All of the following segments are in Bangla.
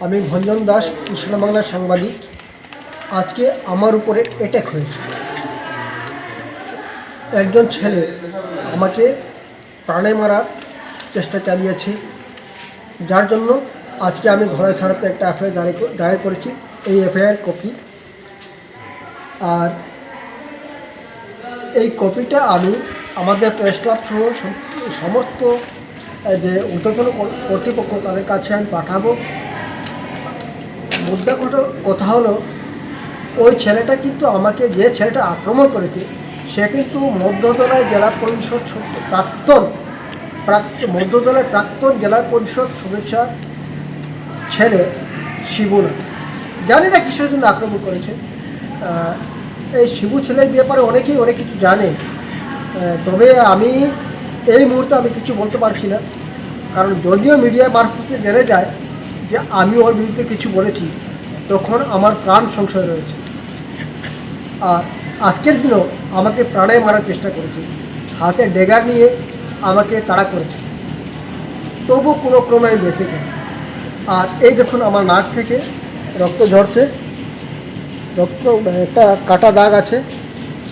আমি ভঞ্জন দাস ইসলাম বাংলার সাংবাদিক। আজকে আমার উপরে অ্যাটাক হয়েছে। একজন ছেলে আমাকে প্রাণে মারার চেষ্টা চালিয়েছে, যার জন্য আজকে আমি ধলাই ছাড়াতে একটা এফআইআর করে- দায়ের করেছি, এই এফআইআর কপি আর এই কপিটা আমি আমাদের প্রেস ক্লাব সহ সমস্ত যে ঊর্ধ্বতন কর্তৃপক্ষ তাদের কাছে আমি পাঠাবো। মুদ্রা কথা হলো, ওই ছেলেটা কিন্তু আমাকে যে ছেলেটা আক্রমণ করেছে, সে কিন্তু মধ্যতলায় জেলা পরিষদ প্রাক্তন মধ্যতলায় প্রাক্তন জেলা পরিষদ সদস্য ছেলে শিবুনাথ জানি না কিসের জন্য আক্রমণ করেছে। এই শিবু ছেলের ব্যাপারে অনেকেই অনেক কিছু জানে। তবে আমি এই মুহূর্তে আমি কিছু বলতে পারছি না। কারণ যদিও মিডিয়া মারফতে জেনে যায় যে আমি ওর বিরুদ্ধে কিছু বলেছি, তখন আমার প্রাণ সংশয় রয়েছে। আর আজকের দিনও আমাকে প্রাণে মারার চেষ্টা করেছে। হাতে ডেগার নিয়ে আমাকে তাড়া করেছে। তবু কোনো ক্রমে আমি বেঁচে গেলাম আর এই দেখুন আমার নাক থেকে রক্ত ঝরছে, রক্ত একটা কাটা দাগ আছে,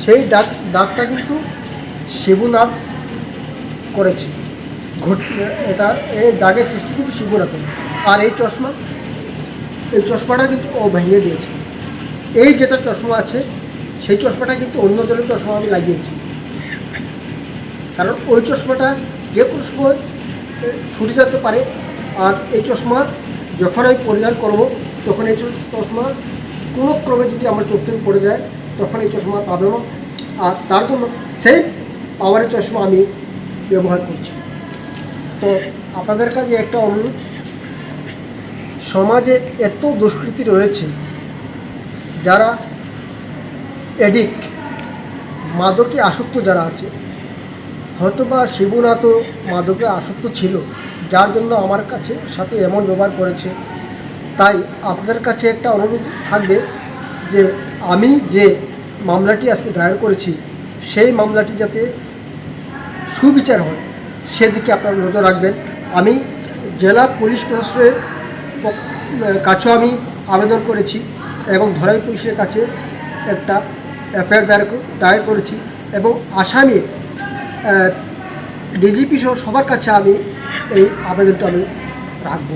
সেই দাগ, দাগটা কিন্তু শিবুনাথ করেছে। ঘট, এটা, এই দাগের সৃষ্টি কিন্তু শিবুনাথ আর এই চশমা, এই চশমাটা কিন্তু ও ভেঙে দিয়েছে। এই যেটা চশমা আছে, সেই চশমাটা কিন্তু অন্য দলের চশমা আমি লাগিয়েছি। কারণ ওই চশমাটা যে কোনো সময় ছুটে যেতে পারে। আর এই চশমা যখন আমি পরিধান করব, তখন এই চশমা কোনো ক্রমে যদি আমার চোখ থেকে পড়ে যায়, তখন এই চশমা পাবে না। আর তার জন্য সেই পাওয়ারের চশমা আমি ব্যবহার করছি। তো আপনাদের কাছে একটা অনুরোধ সমাজে এত দুষ্কৃতি রয়েছে যারা এডিক মাদকে আসক্ত যারা আছে হয়তো বা শিবনাথও মাদকে আসক্ত ছিল, যার জন্য আমার কাছে সাথে এমন ব্যবহার করেছে। তাই আপনাদের কাছে একটা অনুরোধ থাকবে যে আমি যে মামলাটি আজকে দায়ের করেছি, সেই মামলাটি যাতে সুবিচার হয়, সেদিকে আপনারা নজর রাখবেন। আমি জেলা পুলিশ প্রশাসনের কাছেও আমি আবেদন করেছি এবং ধরাই পুলিশের কাছে একটা এফআইআর দায়ের দায়ের করেছি এবং আসামি ডিজিপি সহ সবার কাছে আমি এই আবেদনটা আমি রাখব।